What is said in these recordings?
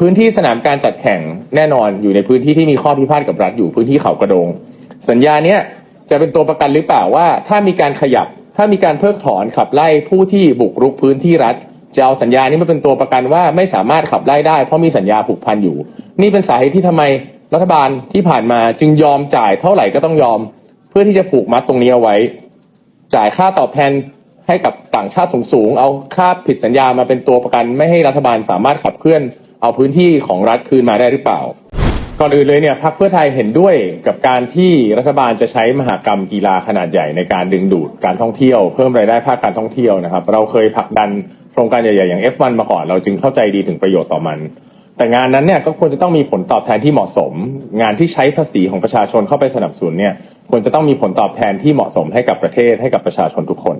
พื้นที่สนามการจัดแข่งแน่นอนอยู่ในพื้นที่ที่มีข้อพิพาทกับรัฐอยู่พื้นที่เขากระโดง สัญญาเนี้ยจะเป็นตัวประกันหรือเปล่าว่า ถ้ามีการขยับ ถ้ามีการเพิกถอนขับไล่ผู้ที่บุกรุกพื้นที่รัฐจะเอาสัญญานี้มาเป็นตัวประกันว่าไม่สามารถขับไล่ได้ เพราะมีสัญญาผูกพันอยู่ นี่เป็นสาเหตุที่ทำไมรัฐบาลที่ผ่านมาจึงยอมจ่ายเท่าไหร่ก็ต้องยอม เพื่อที่จะผูกมัดตรงนี้เอาไว้ จ่ายค่าตอบแทน ให้กับต่างชาติสูงๆ เอาค่าผิดสัญญามาเป็นตัวประกัน ไม่ให้รัฐบาลสามารถขับเคลื่อนเอาพื้นที่ของรัฐคืนมาได้หรือเปล่า ก่อนอื่นเลยเนี่ยพรรคเพื่อไทยเห็นด้วยกับการที่รัฐบาลจะใช้มหากรรมกีฬาขนาดใหญ่ในการดึงดูดการท่องเที่ยว เพิ่มรายได้ภาคการท่องเที่ยวนะครับ เราเคยผลักดันโครงการใหญ่ๆอย่าง F1 มาก่อน เราจึงเข้าใจดีถึงประโยชน์ต่อมันแต่งานนั้นเนี่ยก็ควรจะต้องมีผลตอบแทนที่เหมาะสม งานที่ใช้ภาษีของประชาชนเข้าไปสนับสนุนเนี่ยควรจะต้องมีผลตอบแทนที่เหมาะสมให้กับประเทศให้กับประชาชนทุกคน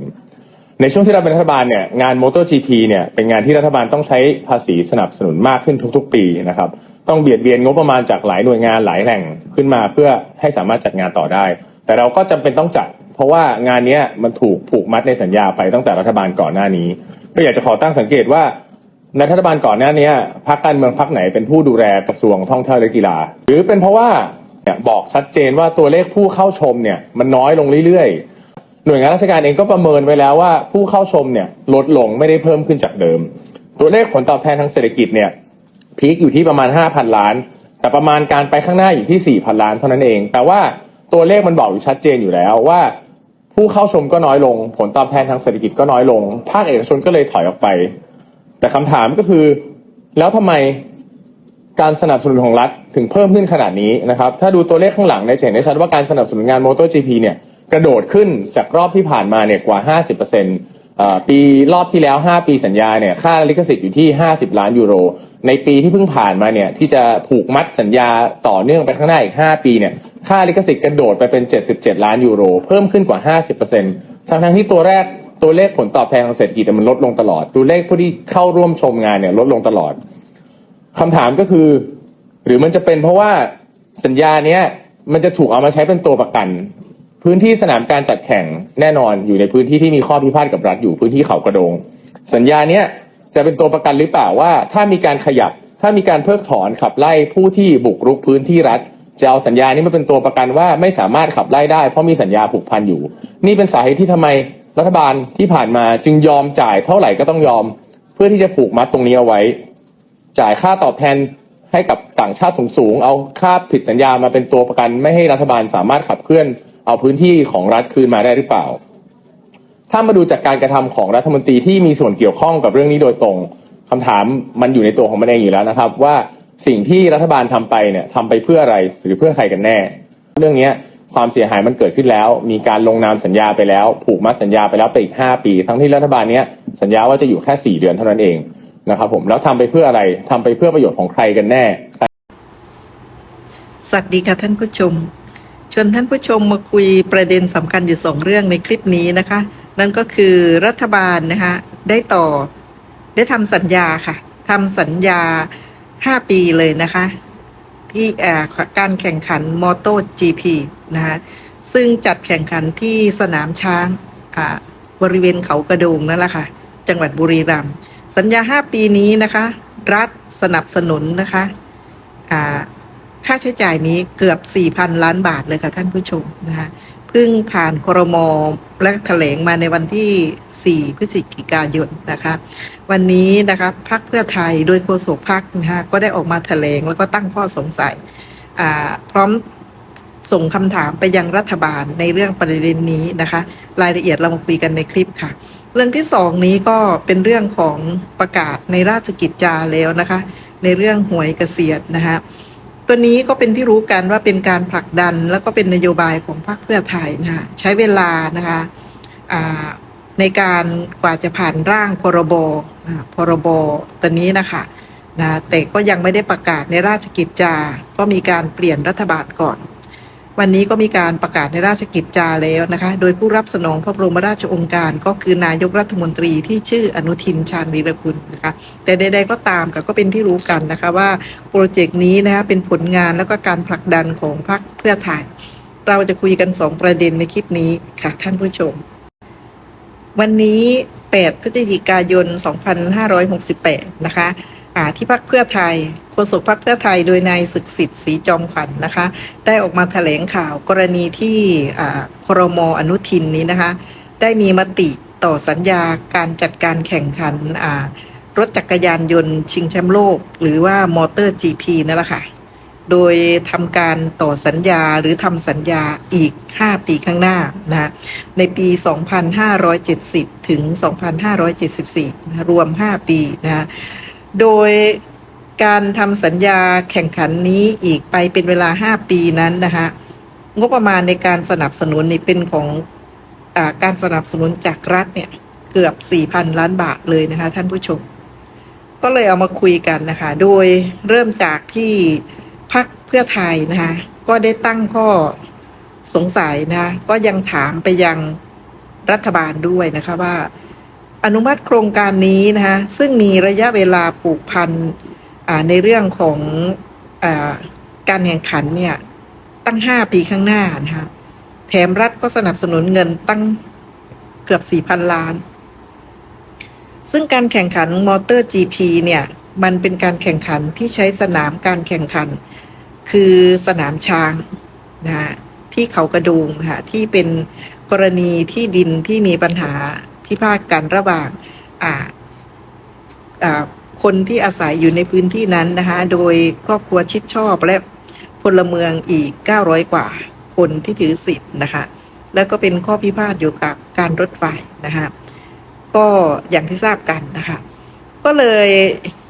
ในช่วงที่เราเป็นรัฐบาลเนี่ยงาน MotoGP เนี่ยเป็นงานที่รัฐบาลต้องใช้ภาษีสนับสนุนมากขึ้นทุก ๆ ปีนะครับ ต้องเบียดเบียนงบประมาณจากหลายหน่วยงานหลายแหล่งขึ้นมาเพื่อให้สามารถจัดงานต่อได้ แต่เราก็จำเป็นต้องจัด เพราะว่างานนี้มันถูกผูกมัดในสัญญาไปตั้งแต่รัฐบาลก่อนหน้านี้ ก็อยากจะขอตั้งสังเกตว่าในรัฐบาลก่อนหน้านี้พรรคการเมืองพรรคไหนเป็นผู้ดูแลกระทรวงท่องเที่ยวและกีฬา หรือเป็นเพราะว่าบอกชัดเจนว่าตัวเลขผู้เข้าชมเนี่ยมันน้อยลงเรื่อยๆ หน่วยงานราชการเองก็ประเมินไว้แล้วว่าผู้เข้าชมเนี่ยลดลงไม่ได้เพิ่มขึ้นจากเดิม ตัวเลขผลตอบแทนทางเศรษฐกิจเนี่ยพีคอยู่ที่ประมาณ 5,000 ล้าน แต่ประมาณการไปข้างหน้าอยู่ที่ 4,000 ล้านเท่านั้นเอง แต่ว่าตัวเลขมันบอกอยู่ชัดเจนอยู่แล้วว่า ผู้เข้าชมก็น้อยลง ผลตอบแทนทางเศรษฐกิจก็น้อยลง ภาคเอกชนก็เลยถอยออกไป แต่คำถามก็คือ แล้วทำไมการสนับสนุนของรัฐถึงเพิ่มขึ้นขนาดนี้นะครับ ถ้าดูตัวเลขข้างหลังเนี่ยจะเห็นได้ชัดว่าการสนับสนุนงาน MotoGP เนี่ย กระโดดขึ้นจากรอบที่ผ่านมาเนี่ยกว่า 50%เอ่อปีรอบที่แล้ว 5 ปีสัญญาเนี่ยค่าลิขสิทธิ์อยู่ที่ 50 ล้านยูโร ในปีที่เพิ่งผ่านมาเนี่ยที่จะผูกมัดสัญญาต่อเนื่องไปข้างหน้าอีก 5 ปีเนี่ยค่าลิขสิทธิ์กระโดดไปเป็น 77 ล้านยูโร เพิ่มขึ้นกว่า 50%ทั้งทั้งที่ตัวแรกตัวเลขผลตอบแทนทางเศรษฐกิจมันลดลงตลอด ตัวเลขผู้ที่เข้าร่วมชมงานเนี่ยลดลงตลอดคำถามก็คือ หรือมันจะเป็นเพราะว่าสัญญาเนี้ยมันจะถูกเอามาใช้เป็นตัวประกัน พื้นที่สนามการจัดแข่งแน่นอนอยู่ในพื้นที่ที่มีข้อพิพาทกับรัฐอยู่พื้นที่เขากระโดง สัญญาเนี้ยจะเป็นตัวประกันหรือเปล่าว่า ถ้ามีการขยับ ถ้ามีการเพิกถอนขับไล่ผู้ที่บุกรุกพื้นที่รัฐจะเอาสัญญานี้มาเป็นตัวประกันว่าไม่สามารถขับไล่ได้ เพราะมีสัญญาผูกพันอยู่ นี่เป็นสาเหตุที่ทำไมรัฐบาลที่ผ่านมาจึงยอมจ่ายเท่าไหร่ก็ต้องยอม เพื่อที่จะผูกมัดตรงนี้เอาไว้ จ่ายค่าตอบแทนให้กับต่างชาติสูงๆเอาค่าผิดสัญญามาเป็นตัวประกัน ไม่ให้รัฐบาลสามารถขับเคลื่อน เอาพื้นที่ของรัฐคืนมาได้หรือเปล่า ถ้ามาดูจากการกระทำของรัฐมนตรีที่มีส่วนเกี่ยวข้องกับเรื่องนี้โดยตรงคำถามมันอยู่ในตัวของมันเองอยู่แล้วนะครับ ว่าสิ่งที่รัฐบาลทำไปเนี่ยทำไปเพื่ออะไรหรือเพื่อใครกันแน่ เรื่องนี้ความเสียหายมันเกิดขึ้นแล้ว มีการลงนามสัญญาไปแล้ว ผูกมัดสัญญาไปแล้วไปอีก 5 ปี ทั้งที่รัฐบาลเนี้ยสัญญาว่าจะอยู่แค่ 4 เดือนเท่านั้นเองนะครับผมแล้วทำไปเพื่ออะไรทำไปเพื่อประโยชน์ของใครกันแน่ สวัสดีค่ะท่านผู้ชม ชวนท่านผู้ชมมาคุยประเด็นสำคัญอยู่สองเรื่องในคลิปนี้นะคะ นั่นก็คือรัฐบาลนะคะได้ต่อได้ทำสัญญาค่ะทำสัญญา 5 ปีเลยนะคะ ที่การแข่งขันมอเตอร์ GP นะคะซึ่งจัดแข่งขันที่สนามช้างบริเวณเขากระโดงนั่นแหละค่ะ จังหวัดบุรีรัมย์สัญญา 5 ปีนี้นะคะ รัฐสนับสนุนนะคะอ่า ค่าใช้จ่ายนี้เกือบ 4,000 ล้านบาทเลยค่ะท่านผู้ชมนะคะเพิ่งผ่านครมและแถลงมาในวันที่ 4 พฤศจิกายนนะคะ วันนี้นะคะพักเพื่อไทยโดยโฆษกพักนะคะก็ได้ออกมาแถลงแล้วก็ตั้งข้อสงสัยพร้อมส่งคำถามไปยังรัฐบาลในเรื่องประเด็นนี้นะคะ รายละเอียดเรามาคุยกันในคลิปค่ะ เรื่องที่สองนี้ก็เป็นเรื่องของประกาศในราชกิจจาแล้วนะคะ ในเรื่องหวยเกษียณนะคะ ตัวนี้ก็เป็นที่รู้กันว่าเป็นการผลักดันแล้วก็เป็นนโยบายของพรรคเพื่อไทยนะคะใช้เวลานะคะในการกว่าจะผ่านร่างพรบพรบตัวนี้นะคะนะแต่ก็ยังไม่ได้ประกาศในราชกิจจาก็มีการเปลี่ยนรัฐบาลก่อน วันนี้ก็มีการประกาศในราชกิจจาแล้วนะคะ โดยผู้รับสนองพระบรมราชองค์การก็คือนายกรัฐมนตรีที่ชื่ออนุทินชาญวีรกุลนะคะ แต่ใด ๆ ก็ตามก็เป็นที่รู้กันนะคะว่าโปรเจกต์นี้นะคะเป็นผลงานแล้วก็การผลักดันของพรรคเพื่อไทย เราจะคุยกันสองประเด็นในคลิปนี้ค่ะท่านผู้ชม วันนี้ 8 พฤศจิกายน 2568 นะคะที่พรรคเพื่อไทย โฆษกพรรคเพื่อไทยโดยนายศึกสิทธิ์ศรีจอมขวัญนะคะ ได้ออกมาแถลงข่าวกรณีที่ครมอนุทินนี้นะคะ ได้มีมติต่อสัญญาการจัดการแข่งขันรถจักรยานยนต์ชิงแชมป์โลก หรือว่ามอเตอร์ GP นั่นแหละค่ะ โดยทำการต่อสัญญาหรือทำสัญญาอีก 5 ปีข้างหน้านะในปี 2570 ถึง 2574 รวม 5 ปีนะโดย การทำสัญญาแข่งขันนี้อีกไปเป็นเวลา 5 ปีนั้นนะคะงบประมาณในการสนับสนุนนี่เป็นของอการสนับสนุนจากรัฐเนี่ยเกือบ 4,000 ล้านบาทเลยนะคะท่านผู้ชม ก็เลยเอามาคุยกันนะคะ โดยเริ่มจากที่พักเพื่อไทยนะคะก็ได้ตั้งข้อสงสัยนะก็ยังถามไปยังรัฐบาลด้วยนะคะว่า อนุมัติโครงการนี้นะคะซึ่งมีระยะเวลาผูกพันอ่า ในเรื่องของอการแข่งขันเนี่ยตั้ง 5 ปีข้างหน้านะคะแถมรัฐก็สนับสนุนเงินตั้งเกือบ 4,000 ล้าน ซึ่งการแข่งขันมอเตอร์ GP เนี่ย มันเป็นการแข่งขันที่ใช้สนามการแข่งขัน คือสนามช้างนะฮะที่เขากระดูงนะคะที่เป็นกรณีที่ดินที่มีปัญหาพิพาทกันระหว่างอ่าอ่า คนที่อาศัยอยู่ในพื้นที่นั้นนะคะ โดยครอบครัวชิดชอบและพลเมืองอีก 900 กว่าคนที่ถือสิทธิ์นะคะ แล้วก็เป็นข้อพิพาทอยู่กับการรถไฟนะคะก็อย่างที่ทราบกันนะคะ ก็เลย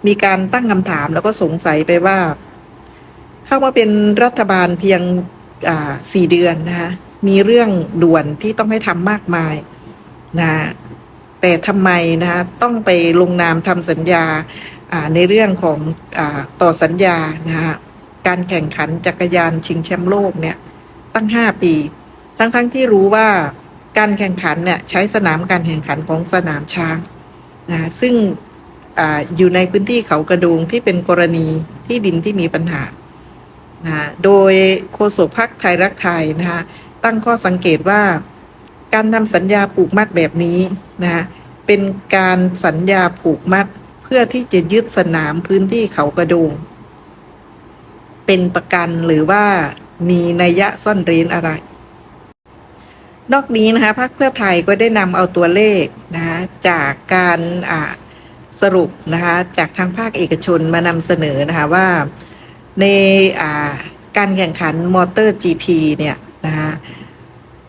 มีการตั้งคำถามแล้วก็สงสัยไปว่า เข้ามาเป็นรัฐบาลเพียงสี่เดือนนะคะมีเรื่องด่วนที่ต้องให้ทำมากมายนะ แต่ทำไมนะคะต้องไปลงนามทำสัญญาในเรื่องของอต่อสัญญานะคะการแข่งขันจักรยานชิงแชมป์โลกเนี่ยตั้งห้าปี ทั้งๆทที่รู้ว่าการแข่งขันเนี่ยใช้สนามการแข่งขันของสนามช้างนะซึ่งออยู่ในพื้นที่เขากระโดงที่เป็นกรณีที่ดินที่มีปัญหานะโดยโฆษกพักไทยรักไทยนะคะตั้งข้อสังเกตว่า การทำสัญญาผูกมัดแบบนี้นะคะเป็นการสัญญาผูกมัดเพื่อที่จะยึดสนามพื้นที่เขากระโดง เป็นประกันหรือว่ามีนัยยะซ่อนเร้นอะไร นอกนี้นะคะพรรคเพื่อไทยก็ได้นำเอาตัวเลขนะคะจากการสรุปนะคะจากทางภาคเอกชนมานำเสนอนะคะว่าในการแข่งขันมอเตอร์ GP เนี่ยนะคะ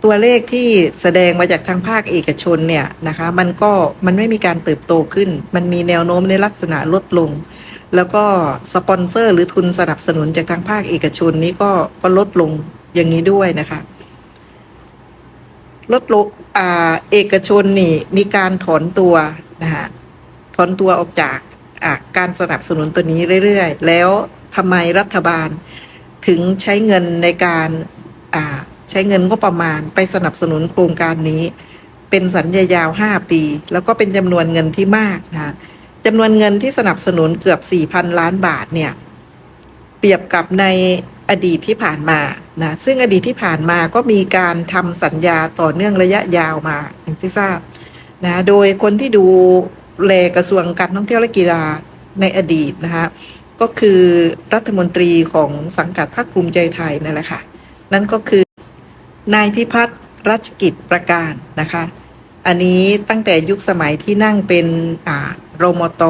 ตัวเลขที่แสดงมาจากทางภาคเอกชนเนี่ยนะคะมันก็มันไม่มีการเติบโตขึ้น มันมีแนวโน้มในลักษณะลดลง แล้วก็สปอนเซอร์หรือทุนสนับสนุนจากทางภาคเอกชนนี้ก็ก็ลดลงอย่างนี้ด้วยนะคะลดลงอ่าเอกชนนี่มีการถอนตัวนะฮะถอนตัวออกจากอ่าการสนับสนุนตัวนี้เรื่อย ๆ แล้วทำไมรัฐบาลถึงใช้เงินในการอ่า ใช้เงินก็ประมาณไปสนับสนุนโครงการนี้ เป็นสัญญายาว 5 ปี แล้วก็เป็นจำนวนเงินที่มากนะจำนวนเงินที่สนับสนุนเกือบ 4,000 ล้านบาทเนี่ยเปรียบกับในอดีตที่ผ่านมานะซึ่งอดีตที่ผ่านมาก็มีการทำสัญญาต่อเนื่องระยะยาวมาอย่างที่ทราบนะโดยคนที่ดูแลกระทรวงการท่องเที่ยวและกีฬาในอดีตนะคะก็คือรัฐมนตรีของสังกัดพรรคภูมิใจไทยนั่นแหละค่ะ นั่นก็คือ นายพิพัฒน์รัชกิจประการนะคะ อันนี้ตั้งแต่ยุคสมัยที่นั่งเป็นอ่ารมต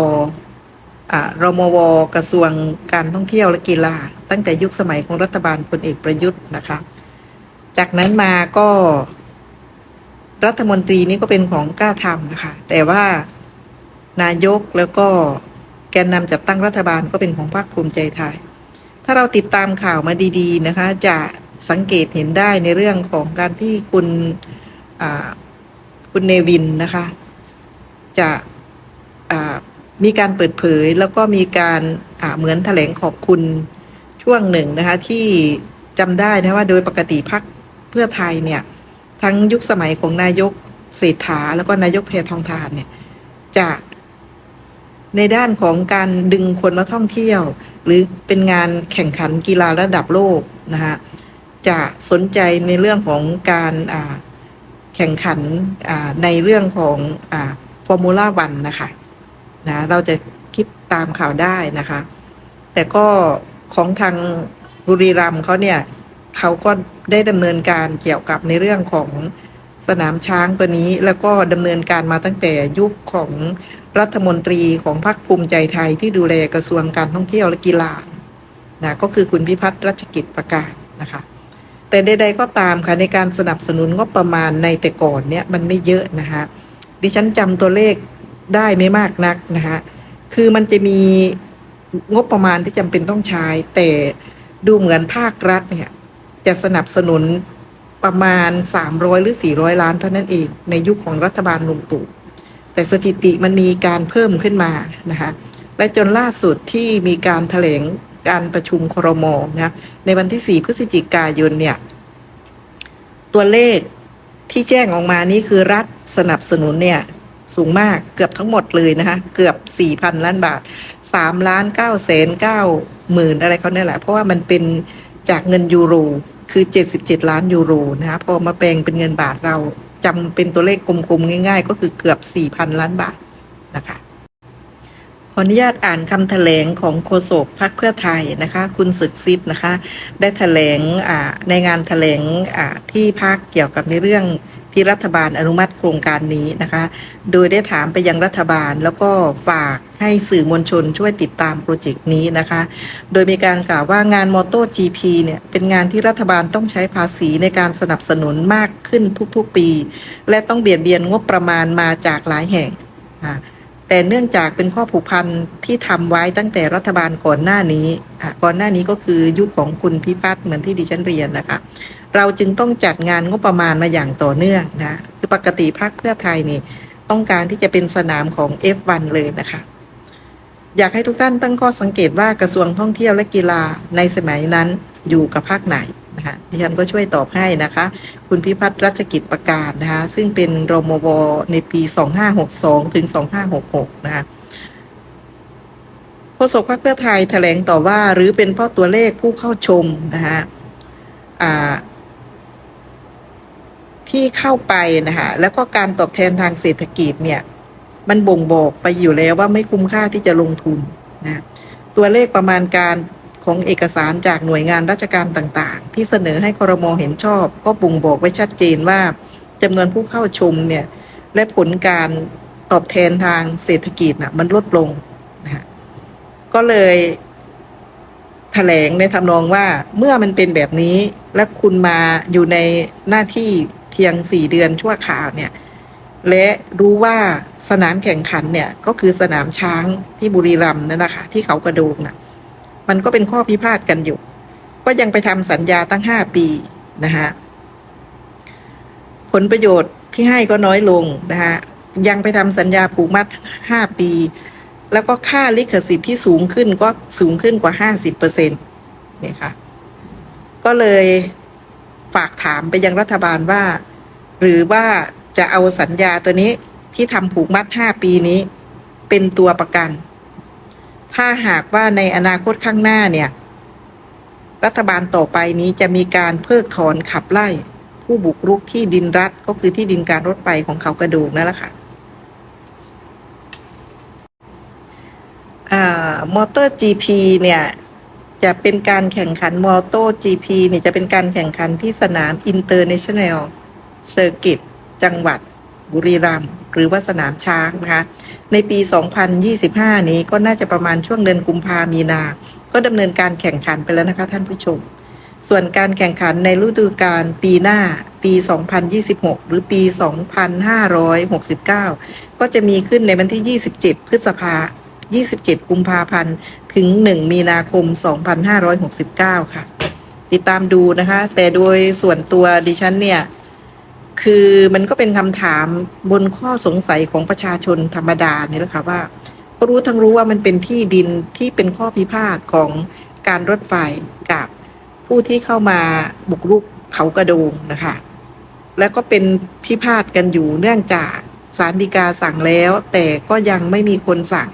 อ่ารมวกระทรวงการท่องเที่ยวและกีฬา ตั้งแต่ยุคสมัยของรัฐบาลพลเอกประยุทธ์นะคะ จากนั้นมาก็ รัฐมนตรีนี่ก็เป็นของกล้าทำนะคะ แต่ว่านายกแล้วก็แกนนำจัดตั้งรัฐบาลก็เป็นของพรรคภูมิใจไทย ถ้าเราติดตามข่าวมาดี ๆ นะคะ จะ สังเกตเห็นได้ในเรื่องของการที่คุณคุณเนวินนะคะ จะมีการเปิดเผยแล้วก็มีการเหมือนแถลงขอบคุณช่วงหนึ่งนะคะ ที่จำได้นะว่าโดยปกติพักเพื่อไทยเนี่ย ทั้งยุคสมัยของนายกเศรษฐาแล้วก็นายกแพทองทานเนี่ย จะในด้านของการดึงคนมาท่องเที่ยว หรือเป็นงานแข่งขันกีฬาระดับโลกนะคะ จะสนใจในเรื่องของการแข่งขันในเรื่องของอฟอร์มูล่าวันนะคะนะเราจะคิดตามข่าวได้นะคะ แต่ก็ของทางบุรีรัมย์เขาเนี่ยเขาก็ได้ดำเนินการเกี่ยวกับในเรื่องของสนามช้างตัวนี้แล้วก็ดำเนินการมาตั้งแต่ยุคของรัฐมนตรีของพรรคภูมิใจไทยที่ดูแลกระทรวงการท่องเที่ยวและกีฬานะก็คือคุณพิพัฒน์รัชกิจประกาศนะคะ แต่ใดๆก็ตามค่ะในการสนับสนุนงบประมาณในแต่ก่อนเนี่ยมันไม่เยอะนะคะดิฉันจำตัวเลขได้ไม่มากนักนะคะคือมันจะมีงบประมาณที่จำเป็นต้องใช้ แต่ดูเหมือนภาครัฐเนี่ยจะสนับสนุนประมาณ 300 หรือ 400 ล้านเท่านั้นเองในยุคของรัฐบาลลุงตู่แต่สถิติมันมีการเพิ่มขึ้นมานะคะและจนล่าสุดที่มีการแถลง การประชุมครมนะในวันที่ 4 พฤศจิกายนเนี่ย ตัวเลขที่แจ้งออกมานี่คือรัฐสนับสนุนเนี่ย สูงมากเกือบทั้งหมดเลยนะคะเกือบ 4,000 ล้านบาท3ล้าน9แสน9หมื่นอะไรเขาเนี่ยแหละ เพราะว่ามันเป็นจากเงินยูโรคือ 77 ล้านยูโรนะคะพอมาแปลงเป็นเงินบาทเราจำเป็นตัวเลขกลมๆง่าย ๆ ก็คือเกือบ 4,000 ล้านบาทนะคะ ออนุญาตอ่านคำแถลงของโฆษกพรรคเพื่อไทยนะคะ คุณศึกซิดนะคะ ได้แถลงในงานแถลงที่พักเกี่ยวกับในเรื่องที่รัฐบาลอนุมัติโครงการนี้นะคะ โดยได้ถามไปยังรัฐบาลแล้วก็ฝากให้สื่อมวลชนช่วยติดตามโปรเจกต์นี้นะคะ โดยมีการกล่าวว่างานมอโต้ GP เนี่ยเป็นงานที่รัฐบาลต้องใช้ภาษีในการสนับสนุนมากขึ้นทุกๆปี และต้องเบียดเบียนงบประมาณมาจากหลายแห่งอ่า แต่เนื่องจากเป็นข้อผูกพันที่ทำไว้ตั้งแต่รัฐบาลก่อนหน้านี้อะก่อนหน้านี้ก็คือยุคของคุณพิพัฒน์เหมือนที่ดิฉันเรียนนะคะ เราจึงต้องจัดงานงบประมาณมาอย่างต่อเนื่องนะคือปกติพรรคเพื่อไทยนี่ต้องการที่จะเป็นสนามของ F1 เลยนะคะ อยากให้ทุกท่านตั้งข้อสังเกตว่ากระทรวงท่องเที่ยวและกีฬาในสมัยนั้นอยู่กับภาคไหน นะคะดิฉันก็ช่วยตอบให้นะคะ คุณพิพัฒน์รัชกิจประกาศนะคะ ซึ่งเป็นรมวในปี 2562 ถึง 2566 นะคะโฆษกพรรคเพื่อไทยแถลงต่อว่า หรือเป็นเพราะตัวเลขผู้เข้าชมนะคะอ่าที่เข้าไปนะคะแล้วก็การตอบแทนทางเศรษฐกิจเนี่ย มันบ่งบอกไปอยู่แล้วว่าไม่คุ้มค่าที่จะลงทุนนะตัวเลขประมาณการ ของเอกสารจากหน่วยงานราชการต่างๆ ที่เสนอให้ครมเห็นชอบ ก็บ่งบอกไว้ชัดเจนว่าจำนวนผู้เข้าชมเนี่ยและผลการตอบแทนทางเศรษฐกิจน่ะมันลดลงนะคะก็เลยแถลงในทำนองว่าเมื่อมันเป็นแบบนี้และคุณมาอยู่ในหน้าที่เพียงสี่เดือนชั่วคราวเนี่ยและรู้ว่าสนามแข่งขันเนี่ยก็คือสนามช้างที่บุรีรัมย์นั่นนะคะที่เขากระโดงน่ะ มันก็เป็นข้อพิพาทกันอยู่ ก็ยังไปทำสัญญาตั้งห้าปีนะคะผลประโยชน์ที่ให้ก็น้อยลงนะคะยังไปทำสัญญาผูกมัดห้าปี แล้วก็ค่าลิขสิทธิ์ที่สูงขึ้นก็สูงขึ้นกว่าห้าสิบเปอร์เซ็นต์เนี่ยค่ะ ก็เลยฝากถามไปยังรัฐบาลว่า หรือว่าจะเอาสัญญาตัวนี้ที่ทำผูกมัด5ปีนี้ เป็นตัวประกัน ถ้าหากว่าในอนาคตข้างหน้าเนี่ย รัฐบาลต่อไปนี้จะมีการเพิกถอนขับไล่ ผู้บุกรุกที่ดินรัฐก็คือที่ดินการรถไฟของเขากระดูกนั่นแหละค่ะมอเตอร์ GP เนี่ยจะเป็นการแข่งขันมอเตอร์ GP เนี่ยจะเป็นการแข่งขันที่สนาม International Circuit จังหวัดบุรีรัมย์ หรือว่าสนามช้างนะคะ ในปี 2025 นี้ก็น่าจะประมาณช่วงเดือนกุมภามีนา ก็ดำเนินการแข่งขันไปแล้วนะคะท่านผู้ชม ส่วนการแข่งขันในฤดูกาลปีหน้าปี 2026 หรือปี 2569 ก็จะมีขึ้นในวันที่ 27 พฤษภา27 กุมภาพันธ์ ถึง 1 มีนาคม 2569 ค่ะ ติดตามดูนะคะ แต่โดยส่วนตัวดิฉันเนี่ย คือมันก็เป็นคำถามบนข้อสงสัยของประชาชนธรรมดาเนี่ยแหละค่ะว่าก็รู้ทั้งรู้ว่ามันเป็นที่ดินที่เป็นข้อพิพาทของการรถไฟกับผู้ที่เข้ามาบุกรุกเขากระโดงนะคะ แล้วก็เป็นพิพาทกันอยู่เนื่องจากสารดีกาสั่งแล้ว แต่ก็ยังไม่มีคนสั่ง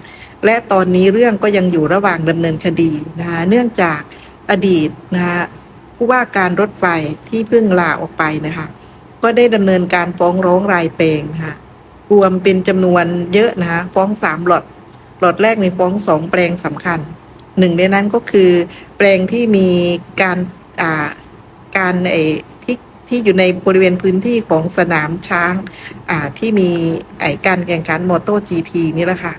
และตอนนี้เรื่องก็ยังอยู่ระหว่างดำเนินคดีนะคะเนื่องจากอดีตนะคะผู้ว่าการรถไฟที่เพิ่งลาออกไปนะคะ ก็ได้ดำเนินการฟ้องร้องรายแปลงนะคะรวมเป็นจำนวนเยอะนะคะฟ้องสามหลอดหลอดแรกในฟ้องสองแปลงสำคัญหนึ่งในนั้นก็คือ แปลงที่มีการอ่าการไอที่ที่อยู่ในบริเวณพื้นที่ของสนามช้างอ่าที่มีไอการแข่งขันมอเตอร์ GP นี่แหละค่ะ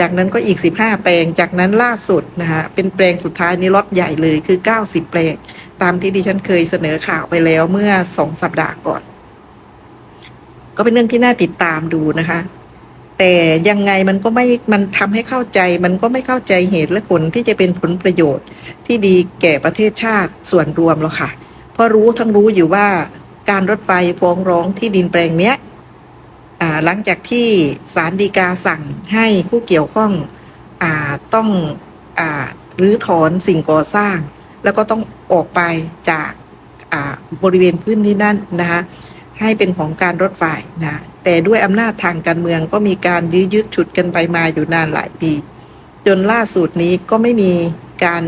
จากนั้นก็อีก 15 แปลง จากนั้นล่าสุดนะคะเป็นแปลงสุดท้ายนี้ล็อตใหญ่เลยคือ 90 แปลง ตามที่ดิฉันเคยเสนอข่าวไปแล้วเมื่อสองสัปดาห์ก่อน ก็เป็นเรื่องที่น่าติดตามดูนะคะ แต่ยังไงมันก็ไม่มันทำให้เข้าใจ มันก็ไม่เข้าใจเหตุและผลที่จะเป็นผลประโยชน์ ที่ดีแก่ประเทศชาติส่วนรวมหรอกค่ะ เพราะรู้ทั้งรู้อยู่ว่าการรถไฟฟ้องร้องที่ดินแปลงเนี้ยหลังจากที่ศาลฎีกาสั่งให้ผู้เกี่ยวข้องอต้องอรื้อถอนสิ่งก่อสร้าง แล้วก็ต้องออกไปจากบริเวณพื้นที่นั่นนะคะ ให้เป็นของการรถไฟนะแต่ด้วยอำนาจทางการเมืองก็มีการยื้อยุดฉุดกันไปมาอยู่นานหลายปี จนล่าสุดนี้ก็ไม่มีการ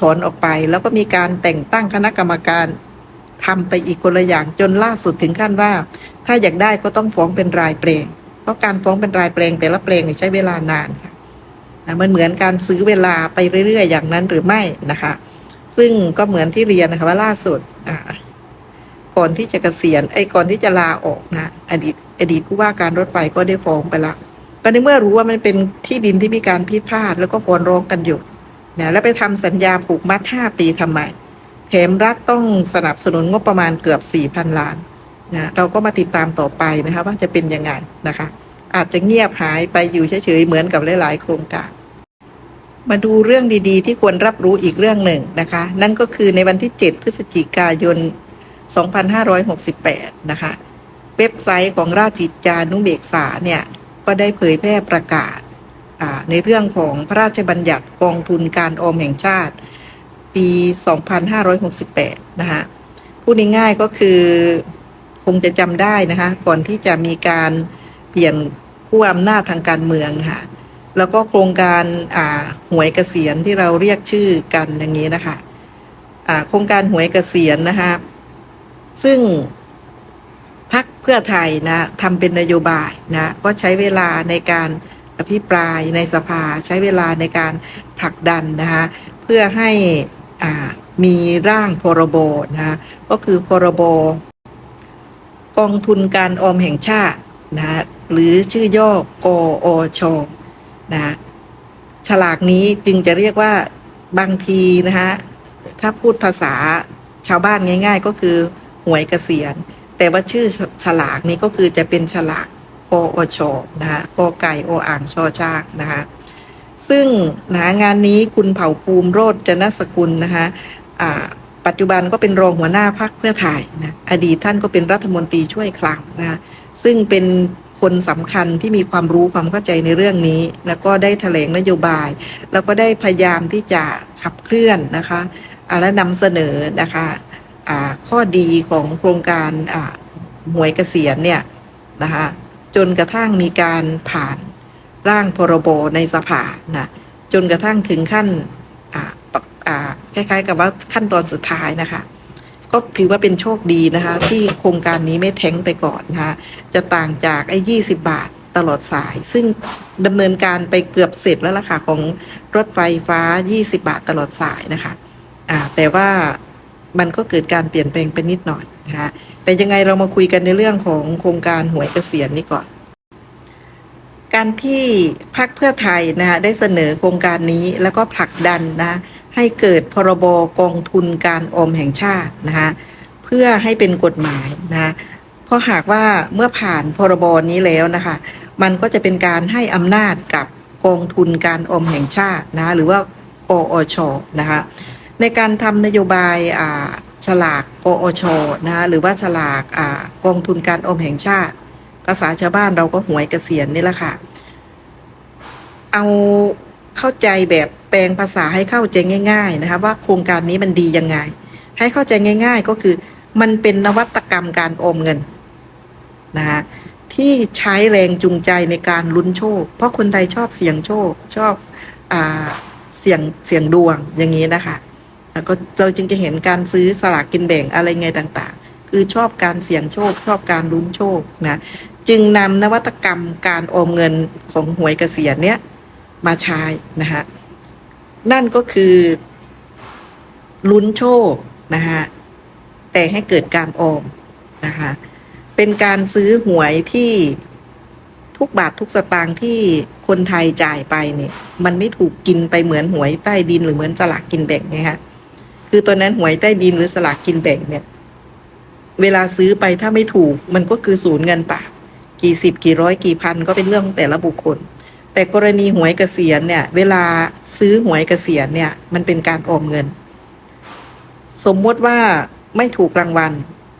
ถอนออกไป แล้วก็มีการแต่งตั้งคณะกรรมการทำไปอีกคนละอย่างจนล่าสุดถึงขั้นว่า ถ้าอยากได้ก็ต้องฟ้องเป็นรายแปลงเพราะการฟ้องเป็นรายแปลงแต่ละแปลงเนี่ยใช้เวลานานค่ะนะมันเหมือนการซื้อเวลาไปเรื่อยๆ อย่างนั้นหรือไม่นะคะ ซึ่งก็เหมือนที่เรียนนะคะว่าล่าสุดอ่า ก่อนที่จะเกษียณไอ้ก่อนที่จะลาออกนะ อดีตอดีตผู้ว่าการรถไฟก็ได้ฟ้องไปละก็ในเมื่อรู้ว่ามันเป็นที่ดินที่มีการพิพาทแล้วก็ฟ้องร้องกันอยู่นะแล้วไปทำสัญญาผูกมัดห้าปีทำไมแถมรัฐต้องสนับสนุนงบประมาณเกือบสี่พันล้านนะเราก็มาติดตามต่อไปนะคะว่าจะเป็นยังไงนะคะ อาจจะเงียบหายไปอยู่เฉยๆเหมือนกับหลายๆ โครงการ มาดูเรื่องดีๆ ที่ควรรับรู้อีกเรื่องหนึ่งนะคะ นั่นก็คือในวันที่ 7 พฤศจิกายน 2568 นะคะ เว็บไซต์ของราชกิจจานุเบกษาเนี่ยก็ได้เผยแพร่ประกาศในเรื่องของพระราชบัญญัติกองทุนการออมแห่งชาติ ปี 2568 นะคะพูดง่ายๆก็คือคงจะจำได้นะคะ ก่อนที่จะมีการเปลี่ยนผู้อำนาจทางการเมืองค่ะ แล้วก็โครงการหวยเกษียณที่เราเรียกชื่อกันอย่างนี้นะคะโครงการหวยเกษียณนะคะ ซึ่งพักเพื่อไทยนะทำเป็นนโยบายนะก็ใช้เวลาในการอภิปรายในสภาใช้เวลาในการผลักดันนะคะเพื่อให้มีร่างพรบนะก็คือพรบกองทุนการออมแห่งชาตินะหรือชื่อย่อกอชนะฉลากนี้จึงจะเรียกว่าบางทีนะคะถ้าพูดภาษาชาวบ้านง่าย ๆ ก็คือ วยเกษียณ แต่ว่าชื่อฉลากนี้ก็คือจะเป็นฉลากกอชนะคะกอไก่โออ่างชอช้างนะคะซึ่งนะงานนี้คุณเผ่าภูมิโรจนสกุลนะคะปัจจุบันก็เป็นรองหัวหน้าพักเพื่อไทยนะอดีตท่านก็เป็นรัฐมนตรีช่วยคลังนะะซึ่งเป็นคนสำคัญที่มีความรู้ความเข้าใจในเรื่องนี้ แล้วก็ได้แถลงนโยบาย แล้วก็ได้พยายามที่จะขับเคลื่อนนะคะและนำเสนอนะคะ ข้อดีของโครงการหวยเกษียณเนี่ยนะคะจนกระทั่งมีการผ่านร่างพรบในสภานะจนกระทั่งถึงขั้นคล้ายๆ กับว่าขั้นตอนสุดท้ายนะคะ ก็ถือว่าเป็นโชคดีนะคะ ที่โครงการนี้ไม่แท้งไปก่อนนะคะจะต่างจากไอ้ยี่สิบาทตลอดสาย ซึ่งดำเนินการไปเกือบเสร็จแล้วล่ะค่ะ ของรถไฟฟ้า 20 บาทตลอดสายนะคะ อ่า แต่ว่า มันก็เกิดการเปลี่ยนแปลงไปนิดหน่อยนะคะแต่ยังไงเรามาคุยกันในเรื่องของโครงการหวยเกษียณนี้ก่อน การที่พรรคเพื่อไทยนะคะได้เสนอโครงการนี้แล้วก็ผลักดันนะให้เกิดพรบกองทุนการออมแห่งชาตินะคะเพื่อให้เป็นกฎหมายนะเพราะหากว่าเมื่อผ่านพรบนี้แล้วนะคะ มันก็จะเป็นการให้อำนาจกับกองทุนการออมแห่งชาตินะหรือว่ากอชนะคะ ในการทำนโยบายอ่าฉลากกอชนะคะหรือว่าฉลากกองทุนการอมแห่งชาติ ภาษาชาวบ้านเราก็หวยเกษียณนี่แหละค่ะ เอาเข้าใจแบบแปลงภาษาให้เข้าใจง่าย ๆนะคะว่าโครงการนี้มันดียังไง ให้เข้าใจง่าย ๆ ก็คือมันเป็นนวัตกรรมการอมเงินนะคะที่ใช้แรงจูงใจในการลุ้นโชค เพราะคนไทยชอบเสี่ยงโชค ชอบอาเสี่ยงเสี่ยงดวงอย่างนี้นะคะ ก็เราจึงจะเห็นการซื้อสลากกินแบ่งอะไรไงต่างๆ คือชอบการเสี่ยงโชค ชอบการลุ้นโชคนะจึงนำนวัตกรรมการออมเงินของหวยเกษียณเนี้ยมาใช้นะคะนั่นก็คือลุ้นโชคนะคะแต่ให้เกิดการออมนะคะเป็นการซื้อหวยที่ทุกบาททุกสตางค์ที่คนไทยจ่ายไปเนี่ย มันไม่ถูกกินไปเหมือนหวยใต้ดินหรือเหมือนสลากกินแบ่งนะคะ คือตอนนั้นหวยใต้ดินหรือสลากกินแบ่งเนี่ย เวลาซื้อไปถ้าไม่ถูก มันก็คือศูนย์เงินเปล่ากี่สิบกี่ร้อยกี่พันก็เป็นเรื่องของแต่ละบุคคล แต่กรณีหวยเกษียณเนี่ย เวลาซื้อหวยเกษียณเนี่ย มันเป็นการออมเงิน สมมติว่าไม่ถูกรางวัล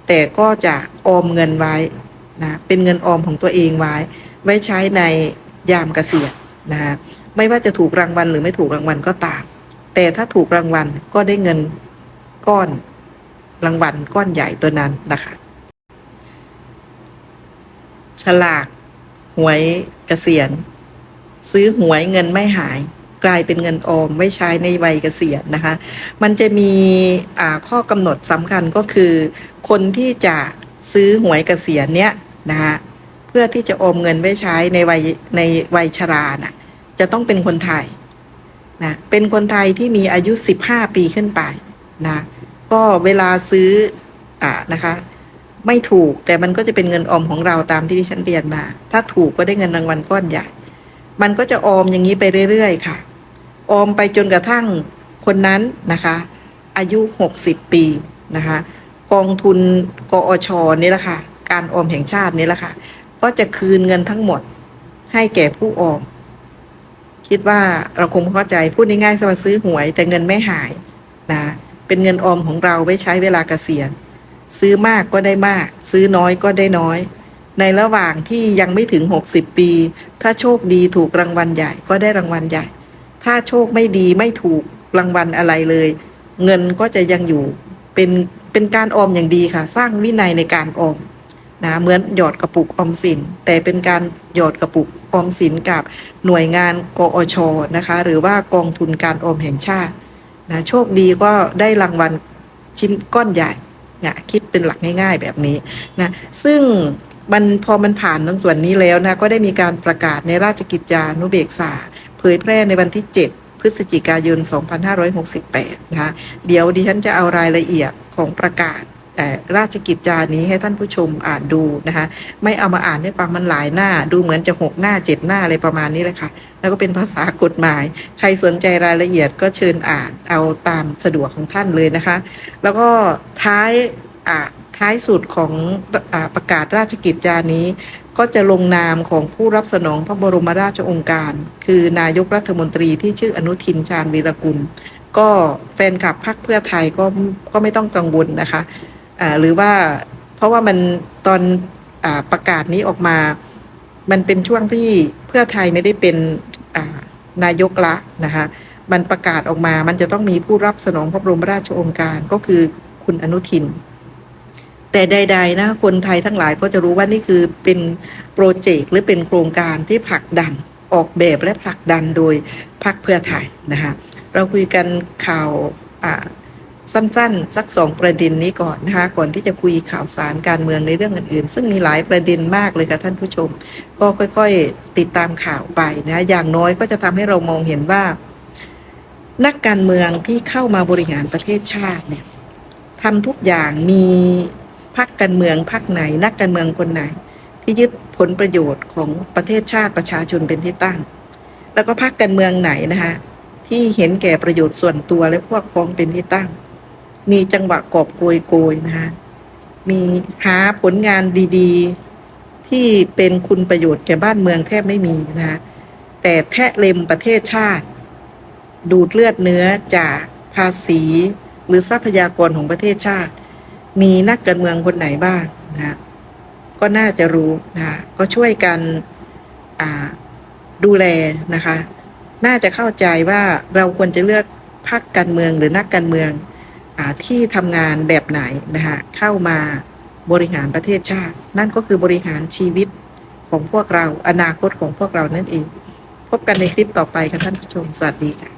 แต่ก็จะออมเงินไว้นะเป็นเงินออมของตัวเองไว้ ไว้ใช้ในยามเกษียณนะไม่ว่าจะถูกรางวัลหรือไม่ถูกรางวัลก็ตาม แต่ถ้าถูกรางวัลก็ได้เงินก้อนรางวัลก้อนใหญ่ตัวนั้นนะคะฉลากหวยเกษียณ ซื้อหวยเงินไม่หาย กลายเป็นเงินออมไว้ใช้ในวัยเกษียณนะคะ มันจะมีข้อกำหนดสำคัญก็คือ คนที่จะซื้อหวยเกษียณเนี้ยนะคะเพื่อที่จะออมเงินไว้ใช้ในวัยในวัยชราน่ะจะต้องเป็นคนไทย นะเป็นคนไทยที่มีอายุ 15 ปีขึ้นไปนะก็เวลาซื้ออ่านะคะ ไม่ถูกแต่มันก็จะเป็นเงินออมของเราตามที่ดิฉันเรียนมา ถ้าถูกก็ได้เงินรางวัลก้อนใหญ่ มันก็จะออมอย่างนี้ไปเรื่อยๆ ค่ะ ออมไปจนกระทั่งคนนั้นนะคะ อายุ 60 ปีนะคะ กองทุนกอชนี่แหละค่ะ การออมแห่งชาตินี่แหละค่ะ ก็จะคืนเงินทั้งหมดให้แก่ผู้ออม คิดว่าเราคงเข้าใจพูดง่ายๆสว่าซื้อหวย แต่เงินไม่หายนะเป็นเงินออมของเราไว้ใช้เวลาเกษียณ ซื้อมากก็ได้มาก ซื้อน้อยก็ได้น้อย ในระหว่างที่ยังไม่ถึง 60 ปี ถ้าโชคดีถูกรางวัลใหญ่ก็ได้รางวัลใหญ่ ถ้าโชคไม่ดีไม่ถูกรางวัลอะไรเลย เงินก็จะยังอยู่เป็นเป็นการออมอย่างดีค่ะ สร้างวินัยในการออม นะเหมือนหยอดกระปุกออมสิน แต่เป็นการหยอดกระปุกออมสินกับหน่วยงานกอชนะคะ หรือว่ากองทุนการออมแห่งชาตินะโชคดีก็ได้รางวัลชิ้นก้อนใหญ่นะคิดเป็นหลักง่าย ๆแบบนี้นะซึ่งมันพอมันผ่านตรงส่วนนี้แล้วนะก็ได้มีการประกาศในราชกิจจานุเบกษา เผยแพร่ในวันที่ 7 พฤศจิกายน 2568 นะคะเดี๋ยวดิฉันจะเอารายละเอียดของประกาศ ราชกิจจานี้ให้ท่านผู้ชมอ่านดูนะคะ ไม่เอามาอ่านให้ฟังมันหลายหน้า ดูเหมือนจะหกหน้าเจ็ดหน้าอะไรประมาณนี้เลยค่ะ แล้วก็เป็นภาษากฎหมาย ใครสนใจรายละเอียดก็เชิญอ่านเอาตามสะดวกของท่านเลยนะคะ แล้วก็ท้ายท้ายสุดของอประกาศราชกิจจานี้ ก็จะลงนามของผู้รับสนองพระบรมราชองค์การ คือนายกรัฐมนตรีที่ชื่ออนุทินชาญวีรกุล ก็แฟนคลับพรรคเพื่อไทยก็ก็ไม่ต้องกังวลนะคะ หรือว่าเพราะว่ามันตอนอประกาศนี้ออกมา มันเป็นช่วงที่เพื่อไทยไม่ได้เป็นนายกละนะคะมันประกาศออกมา มันจะต้องมีผู้รับสนองพระบรมราชโองการก็คือคุณอนุทิน แต่ใด ๆ นะ คนไทยทั้งหลายก็จะรู้ว่านี่คือเป็นโปรเจกต์หรือเป็นโครงการที่ผลักดันออกแบบและผลักดันโดยพรรคเพื่อไทยนะคะเราคุยกันข่าวอ่า สั้นๆ สักสองประเด็นนี้ก่อนนะคะ ก่อนที่จะคุยข่าวสารการเมืองในเรื่องอื่นๆ ซึ่งมีหลายประเด็นมากเลยค่ะท่านผู้ชม ก็ค่อยๆ ติดตามข่าวไปนะ อย่างน้อยก็จะทำให้เรามองเห็นว่า นักการเมืองที่เข้ามาบริหารประเทศชาติเนี่ยทำทุกอย่างมีพรรคการเมืองพรรคไหน นักการเมืองคนไหน ที่ยึดผลประโยชน์ของประเทศชาติประชาชนเป็นที่ตั้ง แล้วก็พรรคการเมืองไหนนะคะที่เห็นแก่ประโยชน์ส่วนตัวและพวกพ้องเป็นที่ตั้ง มีจังหวะกอบโกยโกยนะคะมีหาผลงานดีๆ ที่เป็นคุณประโยชน์แก่บ้านเมืองแทบไม่มีนะคะแต่แทะเล็มประเทศชาติ ดูดเลือดเนื้อจากภาษีหรือทรัพยากรของประเทศชาติ มีนักการเมืองคนไหนบ้างนะก็น่าจะรู้นะก็ช่วยกันดูแลนะคะ น่าจะเข้าใจว่าเราควรจะเลือกพรรคการเมืองหรือนักการเมือง ที่ทำงานแบบไหนนะคะเข้ามาบริหารประเทศชาติ นั่นก็คือบริหารชีวิตของพวกเราอนาคตของพวกเรานั่นเอง พบกันในคลิปต่อไปค่ะท่านผู้ชม สวัสดีค่ะ